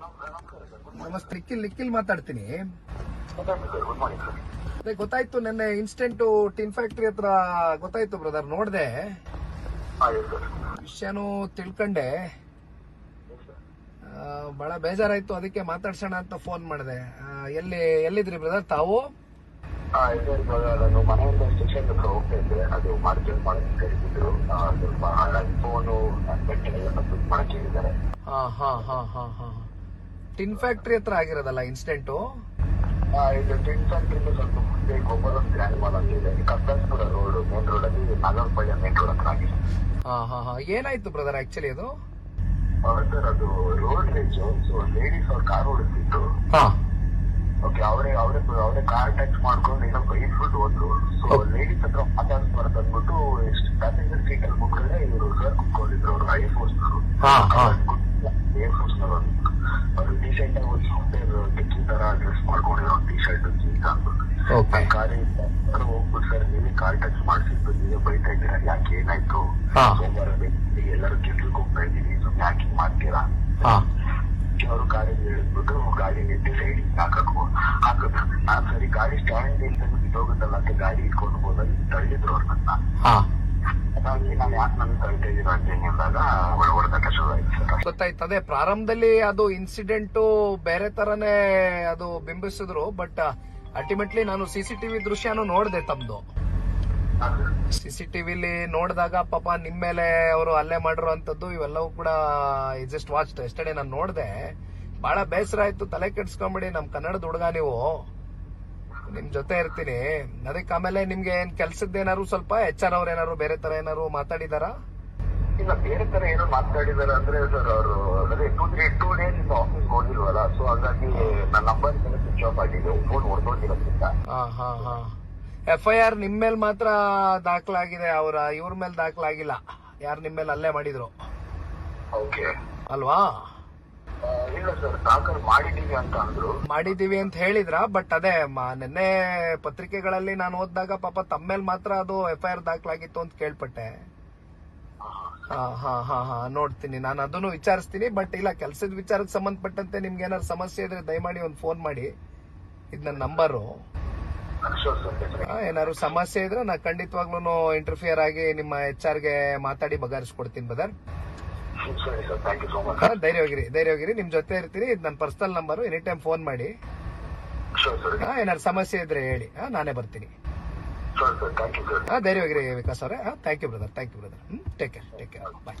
ನಮಸ್ತೆ ನಿಖಿಲ್ ನಿಖಿಲ್ ಮಾತಾಡ್ತೀನಿ. ಅದೇ ಗೊತ್ತಾಯ್ತು ನಿನ್ನೆ ಇನ್ಸ್ಟೆಂಟ್ ಟಿನ್ ಫ್ಯಾಕ್ಟ್ರಿ ಹತ್ರ ಗೊತ್ತಾಯ್ತು ಬ್ರದರ್ ನೋಡ್ದೆ. ವಿಷಯನು ತಿಳ್ಕೊಂಡೆ. ಆ, ಬಹಳ ಬೇಜಾರಾಯ್ತು ಅದಕ್ಕೆ ಮಾತಾಡ್ಸೋಣ ಅಂತ ಫೋನ್ ಮಾಡಿದೆ. ಎಲ್ಲಿ ಎಲ್ಲಿದ್ರಿ ಬ್ರದರ್ ತಾವು? ಹಾಂ ಇದೆ ಇವಾಗ ನಾನು ಮನೆಯಿಂದ ಸ್ಟೇಷನ್ ಹತ್ರ ಹೋಗ್ತಾ ಇದ್ದೆ. ಅದು ಮಾರ್ಕೆಟ್ ಮಾಡಕ್ಕೆ ಕರೀತಿದ್ರು ಆ, ಸ್ವಲ್ಪ ಹಾಗಾಗಿ ಫೋನು ಬಟ್ಟೆಗೆಲ್ಲ ಸ್ವಲ್ಪ ಮಾಡಕ್ಕೆ ಹೇಳಿದ್ದಾರೆ ಹಾ ಹಾ ಹಾ ಹಾ ಹಾ. ಟಿನ್ ಫ್ಯಾಕ್ಟ್ರಿ ಹತ್ರ ಆಗಿರೋದಲ್ಲ ಇನ್ಸಿಡೆಂಟು? ಇದು ಟಿನ್ ಫ್ಯಾಕ್ಟ್ರಿ ಸ್ವಲ್ಪ ಮುಂದೆ ಗೋಪಾಲ ಗ್ರ್ಯಾಂಡ್ ಮಾಲ್ ಅಂತ ಇದೆ. ಕಬ್ಬಾಸ್ಪುರ ರೋಡ್ ಮೇನ್ ರೋಡ್ ಅಲ್ಲಿ ನಾಗರಪಾಳ್ಯ ಮೇನ್ ರೋಡ್ ಹತ್ರ ಆಗಿದೆ. ಹಾ ಹಾ ಹಾ. ಏನಾಯ್ತು ಬ್ರದರ್ ಆಕ್ಚುಲಿ ಅದು? ಸರ್ ಅದು ರೋಡ್ ರೇಜ್ ಸೊ ಲೇಡೀಸ್ ಅವ್ರ ಕಾರ್ ಓಡಿಸ್ತಿತ್ತು ಹಾ. ಓಕೆ ಅವರೇ ಅವರೇ ಅವರೇ ಕಾರ್ ಟ್ಯಾಕ್ಸ್ ಮಾಡ್ಕೊಂಡು ಏನೋ ಬೈಸ್ಬಿಟ್ಟು ಹೋದ್ರು ಸೊ ಲೇಡೀಸ್ ಹತ್ರ ಮಾತಾಡ್ಸ್ಬಾರ್ದು ಅಂದ್ಬಿಟ್ಟು ಎಷ್ಟು ಪ್ಯಾಸೆಂಜರ್ ಸೀಟ್ ಅಲ್ಲಿ ಮುಟ್ಟಿದ್ರೆ ಇವರು ಸರ್ ಕುತ್ಕೊಂಡಿದ್ರು ಅವರು ಐ ಫೋರ್ಸ್ ಹಾ ಹಾ ಏರ್ ಫೋರ್ಸ್ ಅವರು ಟಿ ಶರ್ಟ್ ಒಂದು ಟಿಕ್ಕಿ ತರ ಡ್ರೆಸ್ ಮಾಡ್ಕೊಂಡಿರೋ ಟಿ ಶರ್ಟ್ ಜೀನ್ಸ್ ಅಂದ್ಬಿಟ್ಟು ಓಕೆ ಕಾರಿಂದ ಹತ್ರ ಹೋಗ್ಬಿಟ್ಟು ಸರ್ ನೀವೇ ಕಾರ್ ಟ್ಯಾಕ್ಸ್ ಮಾಡಿಸಿದ್ದು ನೀವೇ ಬೈತಾ ಇದ್ದೀರಾ ಯಾಕೆ ಏನಾಯ್ತು ಹಾ. ಸೋಮವಾರ ಬೆಳಿಗ್ಗೆ ಎಲ್ಲರೂ ಕೆಲ್ಸಕ್ಕೆ ಹೋಗ್ತಾ ಇದ್ದೀವಿ ಸುಮ್ಮನೆ ಯಾಕೆ ಹಿಂಗ್ ಮಾಡ್ತೀರಾ ಹಾ. ಅವರು ಗಾಡಿಗೆ ಹೇಳಿದ್ಬಿಟ್ಟು ಗಾಡಿ ಹಾಕಕು ಹಾಕಿದ್ರು ನಾನ್ ಸರಿ ಗಾಡಿ ಸ್ಟ್ಯಾಂಡ್ ಇಂದ ಹೋಗುತ್ತಲ್ಲ ಅಂತ ಗಾಡಿ ಇಟ್ಕೊಂಡು ಹೋದಾಗ ತಳ್ಳಿದ್ರು ಅವ್ರು ನನ್ನ. ಹಾ. ಹಾಗಾಗಿ ನಾನು ಯಾಕೆ ನನ್ನ ತಳ್ತಾ ಇದೀರ ಅಂತ ಹೇಳಿದಾಗ ಹೊಡೆದಾಟ ಶುರು ಆಯ್ತು ಸರ್. ಗೊತ್ತಾಯ್ತು. ಅದೇ ಪ್ರಾರಂಭದಲ್ಲಿ ಅದು ಇನ್ಸಿಡೆಂಟ್ ಬೇರೆ ತರನೇ ಅದು ಬಿಂಬಿಸಿದ್ರು ಬಟ್ ಅಲ್ಟಿಮೇಟ್ಲಿ ನಾನು ಸಿಸಿಟಿವಿ ದೃಶ್ಯನೂ ನೋಡಿದೆ ತಮ್ದು. ಸಿಸಿಟಿವಿಲಿ ನೋಡಿದಾಗ ಪಾಪ ನಿಮ್ ಮೇಲೆ ಅವರು ಹಲ್ಲೆ ಮಾಡಿರೋ ಅಂತದ್ದು ಇವೆಲ್ಲವೂ ಕೂಡ ಜಸ್ಟ್ ವಾಚ್ ಎಸ್ಟರ್ಡೇ ನಾನು ನೋಡಿದೆ. ಬಹಳ ಬೇಸರ ಆಯ್ತು, ತಲೆ ಕೆಡ್ಸ್ಕೊಂಬಿಡಿ ನಮ್ ಕನ್ನಡದ ಹುಡುಗ ನೀವು. ನಿಮ್ ಜೊತೆ ಇರ್ತೀನಿ. ಅದಕ್ಕೆ ಆಮೇಲೆ ನಿಮ್ಗೆ ಏನ್ ಕೆಲ್ಸದ ಏನಾರು ಸ್ವಲ್ಪ ಎಚ್ ಆರ್ ಅವ್ರ ಏನಾರು ಬೇರೆ ತರ ಏನಾರು ಮಾತಾಡಿದಾರಾ? ಇಲ್ಲ, ಬೇರೆ ತರ ಏನೋ ಮಾತಾಡಿದಾರ ಅಂದ್ರೆ ಸರ್ ಅವರು ಅದೇ ಟೂ ತ್ರೀ ಟೂ ಡೇಸ್ ಇಂದ ಆಫೀಸ್ ಹೋಗಿಲ್ವಲ್ಲ ಸೊ ಹಾಗಾಗಿ ನನ್ನ ನಂಬರ್ ಸ್ವಿಚ್ ಆಫ್ ಆಗಿದೆ ಎಫ್ ಐ ಆರ್ ನಿಮ್ ಮೇಲ್ ಮಾತ್ರ ದಾಖಲಾಗಿದೆ ಅವರ ಇವ್ರ ಮೇಲೆ ದಾಖಲಾಗಿಲ್ಲ. ಯಾರು ನಿಮ್ ಮೇಲೆ ಅಲ್ಲೇ ಮಾಡಿದ್ರು. ಓಕೆ. ಅಲ್ವಾ? ಇಲ್ಲ ಸರ್ ದಾಖಲು ಮಾಡಿದೀವಿ ಅಂತ ಅಂದ್ರು. ಮಾಡಿದೀವಿ ಅಂತ ಹೇಳಿದ್ರ ಬಟ್ ಅದೇ ನಿನ್ನೆ ಪತ್ರಿಕೆಗಳಲ್ಲಿ ನಾನು ಓದಿದಾಗ ಪಾಪ ತಮ್ಮ ಮೇಲೆ ಮಾತ್ರ ಅದು ಎಫ್ ಐ ಆರ್ ದಾಖಲಾಗಿತ್ತು ಅಂತ ಕೇಳ್ಪಟ್ಟೆ. ಹಾ ಹಾ ಹಾ ಹಾ ನೋಡ್ತೀನಿ. ನಾನು ಅದನ್ನು ವಿಚಾರಿಸ್ತೀನಿ ಬಟ್ ಇಲ್ಲ ಕೆಲಸದ ವಿಚಾರಕ್ಕೆ ಸಂಬಂಧಪಟ್ಟಂತೆ ನಿಮ್ಗೆ ಏನಾದ್ರು ಸಮಸ್ಯೆ ಇದ್ರೆ ದಯಮಾಡಿ ಒಂದು ಫೋನ್ ಮಾಡಿ. ಇದು ನನ್ನ ನಂಬರು. ಏನಾದ್ರು ಸಮಸ್ಯೆ ಇದ್ರೆ ನಾ ಖಂಡಿತವಾಗ್ಲೂ ಇಂಟರ್ಫಿಯರ್ ಆಗಿ ನಿಮ್ಮ ಎಚ್ಗೆ ಮಾತಾಡಿ ಬಗಾರಿಸ್ಕೊಡ್ತೀನಿ ಬದರ್ ಹಾ ಧೈರ್ಯವಾಗಿರಿ ಧೈರ್ಯವಾಗಿರಿ ನಿಮ್ ಜೊತೆ ಇರ್ತೀನಿ. ಇದು ನನ್ನ personal number any time phone ಮಾಡಿ ಹಾ ಏನಾದ್ರು ಸಮಸ್ಯೆ ಇದ್ರೆ ಹೇಳಿ. ಹಾ ನಾನೇ ಬರ್ತೀನಿ. ಹಾ ಧೈರ್ಯವಾಗಿರಿ ವಿಕಾಸ್ ಅವರೇ. ಹಾ thank you brother thank you brother take care take care bye